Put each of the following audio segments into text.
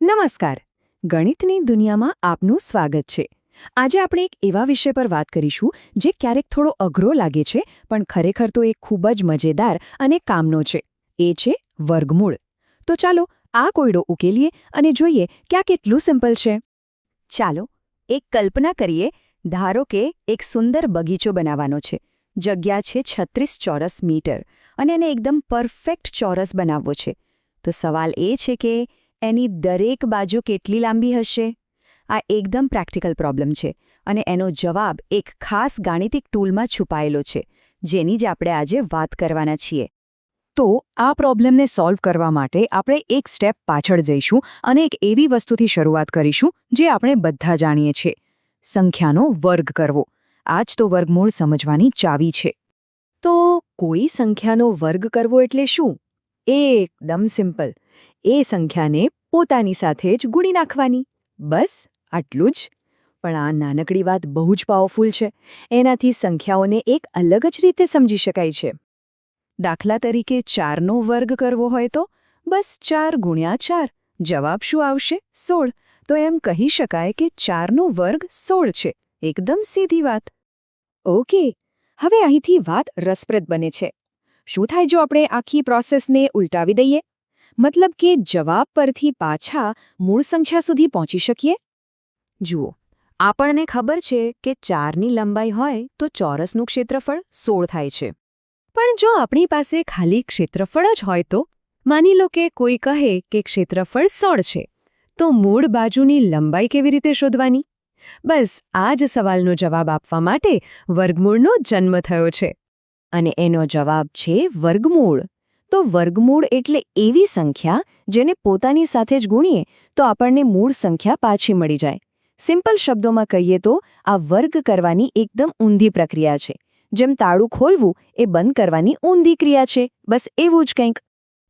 નમસ્કાર. ગણિતની દુનિયામાં આપનું સ્વાગત છે. આજે આપણે એક એવા વિષય પર વાત કરીશું જે ક્યારેક થોડો અઘરો લાગે છે, પણ ખરેખર તો એ ખૂબ જ મજેદાર અને કામનો છે. એ છે વર્ગમૂળ. તો ચાલો આ કોયડો ઉકેલીએ અને જોઈએ કે આ કેટલું સિમ્પલ છે. ચાલો એક કલ્પના કરીએ, ધારો કે એક સુંદર બગીચો બનાવવાનો છે. જગ્યા છે છત્રીસ ચોરસ મીટર અને એને એકદમ પરફેક્ટ ચોરસ બનાવવો છે. તો સવાલ એ છે કે એની દરેક બાજુ કેટલી લાંબી હશે? આ એકદમ પ્રેક્ટિકલ પ્રોબ્લેમ છે અને એનો જવાબ એક ખાસ ગાણિતિક ટૂલમાં છુપાયેલો છે, જેની જ આપણે આજે વાત કરવાના છીએ. તો આ પ્રોબ્લેમને સોલ્વ કરવા માટે આપણે એક સ્ટેપ પાછળ જઈશું અને એક એવી વસ્તુથી શરૂઆત કરીશું જે આપણે બધા જાણીએ છીએ, સંખ્યાનો વર્ગ કરવો. આ જ તો વર્ગમૂળ સમજવાની ચાવી છે. તો કોઈ સંખ્યાનો વર્ગ કરવો એટલે શું? એકદમ સિમ્પલ. એ સંખ્યાને પોતાની સાથે જ ગુણી નાખવાની. બસ, આટલું જ. પણ આ નાનકડી વાત બહુ જ પાવરફુલ છે. એનાથી સંખ્યાઓને એક અલગ જ રીતે સમજી શકાય છે. દાખલા તરીકે ચારનો વર્ગ કરવો હોય તો બસ ચાર ગુણ્યા ચાર. જવાબ શું આવશે? સોળ. તો એમ કહી શકાય કે ચારનો વર્ગ સોળ છે. એકદમ સીધી વાત. ઓકે હવે અહીંથી વાત રસપ્રદ બને છે. શું થાય જો આપણે આખી પ્રોસેસને ઉલટાવી દઈએ? મતલબ કે જવાબ પરથી પાછા મૂળ સંખ્યા સુધી પહોંચી શકીએ? જુઓ, આપણને ખબર છે કે ચારની લંબાઈ હોય તો ચોરસનું ક્ષેત્રફળ સોળ થાય છે. પણ જો આપણી પાસે ખાલી ક્ષેત્રફળ જ હોય તો? માની લો કે કોઈ કહે કે ક્ષેત્રફળ સોળ છે, તો મૂળ બાજુની લંબાઈ કેવી રીતે શોધવાની? બસ, આ જ સવાલનો જવાબ આપવા માટે વર્ગમૂળનો જન્મ થયો છે. અને એનો જવાબ છે વર્ગમૂળ. તો વર્ગમૂળ એટલે એવી સંખ્યા જેને પોતાની સાથે જ ગુણીએ તો આપણને મૂળ સંખ્યા પાછી મળી જાય. સિમ્પલ શબ્દોમાં કહીએ તો આ વર્ગ કરવાની એકદમ ઊંધી પ્રક્રિયા છે. જેમ તાળું ખોલવું એ બંધ કરવાની ઊંધી ક્રિયા છે. બસ એવું જ કંઈક.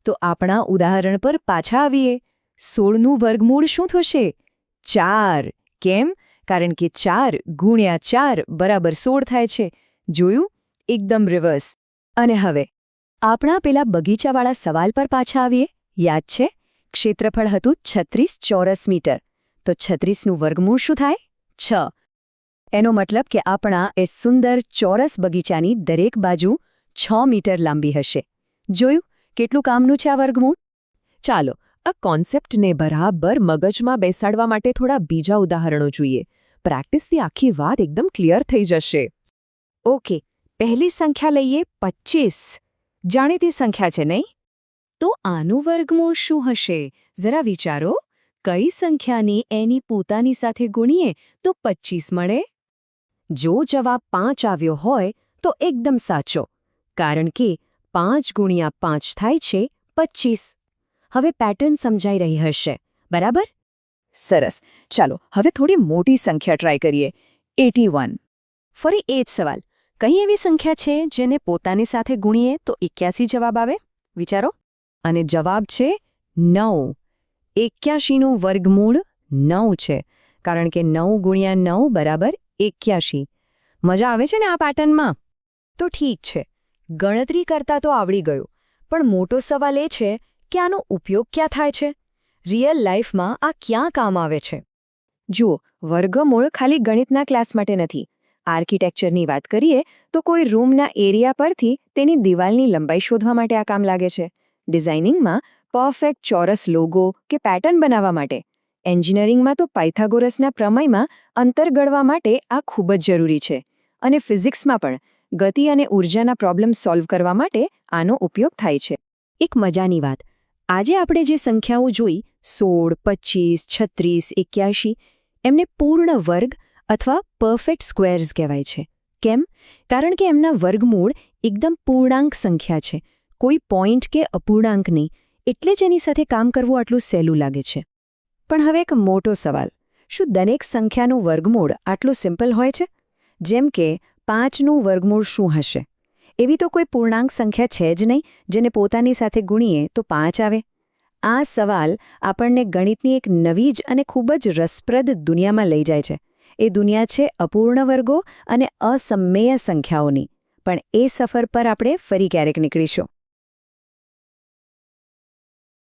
તો આપણા ઉદાહરણ પર પાછા આવીએ. સોળનું વર્ગમૂળ શું થશે? ચાર. કેમ? કારણ કે ચાર ગુણ્યા ચાર બરાબર સોળ થાય છે. જોયું? એકદમ રિવર્સ. અને હવે આપણા પેલા બગીચાવાળા સવાલ પર પાછા આવીએ. યાદ છે? ક્ષેત્રફળ હતું છત્રીસ ચોરસ મીટર. તો છત્રીસનું વર્ગમૂળ શું થાય? છ. એનો મતલબ કે આપણા એ સુંદર ચોરસ બગીચાની દરેક બાજુ છ મીટર લાંબી હશે. જોયું? કેટલું કામનું છે આ વર્ગમૂળ? ચાલો, આ કોન્સેપ્ટને બરાબર મગજમાં બેસાડવા માટે થોડા બીજા ઉદાહરણો જોઈએ. પ્રેક્ટિસથી આખી વાત એકદમ ક્લિયર થઈ જશે. ઓકે, પહેલી સંખ્યા લઈએ પચ્ચીસ જાણીતી સંખ્યા છે નહીં? તો આનું વર્ગમૂળ શું હશે? જરા વિચારો. કઈ સંખ્યાને એની પોતાની સાથે ગુણીએ તો પચ્ચીસ મળે? જો જવાબ પાંચ આવ્યો હોય તો એકદમ સાચો, કારણ કે પાંચ ગુણ્યા પાંચ થાય છે પચ્ચીસ. હવે પેટર્ન સમજાઈ રહી હશે, બરાબર? સરસ. ચાલો, હવે થોડી મોટી સંખ્યા ટ્રાય કરીએ. એટી ફરી એ જ સવાલ. કઈ એવી સંખ્યા છે જેને પોતાની સાથે ગુણીએ તો એક્યાસી જવાબ આવે? વિચારો. અને જવાબ છે નવ. એક્યાશીનું વર્ગમૂળ નવ છે. કારણ કે નવ ગુણ્યા નવ બરાબર એક્યાશી. મજા આવે છે ને આ પેટર્નમાં તો ઠીક છે. ગણતરી કરતા તો આવડી ગયું. પણ મોટો સવાલ એ છે કે આનો ઉપયોગ ક્યાં થાય છે? રિયલ લાઈફમાં આ ક્યાં કામ આવે છે? જુઓ, વર્ગમૂળ ખાલી ગણિતના ક્લાસ માટે નથી. આર્કિટેક્ચરની વાત કરીએ, તો કોઈ રૂમના એરિયા પરથી તેની દિવાલની લંબાઈ શોધવા માટે આ કામ લાગે છે. ડિઝાઇનિંગમાં પરફેક્ટ ચોરસ લોગો કે પેટર્ન બનાવવા માટે. એન્જિનિયરિંગમાં તો પાયથાગોરસના પ્રમેયમાં અંતર ગળવા માટે આ ખૂબ જ જરૂરી છે. અને ફિઝિક્સમાં પણ ગતિ અને ઉર્જાના પ્રોબ્લેમ સોલ્વ કરવા માટે આનો ઉપયોગ થાય છે. એક મજાની વાત. આજે આપણે જે સંખ્યાઓ જોઈ, સોળ, પચીસ, છત્રીસ, એક્યાશી, એમને પૂર્ણ વર્ગ અથવા પરફેક્ટ સ્ક્વેર્સ કહેવાય છે. કેમ? કારણ કે એમના વર્ગમૂળ એકદમ પૂર્ણાંક સંખ્યા છે. કોઈ પોઈન્ટ કે અપૂર્ણાંક નહીં. એટલે જ એની સાથે કામ કરવું આટલું સહેલું લાગે છે. પણ હવે એક મોટો સવાલ. શું દરેક સંખ્યાનું વર્ગમૂળ આટલું સિમ્પલ હોય છે? જેમ કે, પાંચનું વર્ગમૂળ શું હશે? એવી તો કોઈ પૂર્ણાંક સંખ્યા છે જ નહીં, જેને પોતાની સાથે ગુણીએ તો પાંચ આવે. આ સવાલ આપણને ગણિતની એક નવી જ અને ખૂબ જ રસપ્રદ દુનિયામાં લઈ જાય છે. એ દુનિયા છે અપૂર્ણ વર્ગો અને અસમમેય સંખ્યાઓની. પણ એ સફર પર આપણે ફરી ક્યારેક નીકળીશું.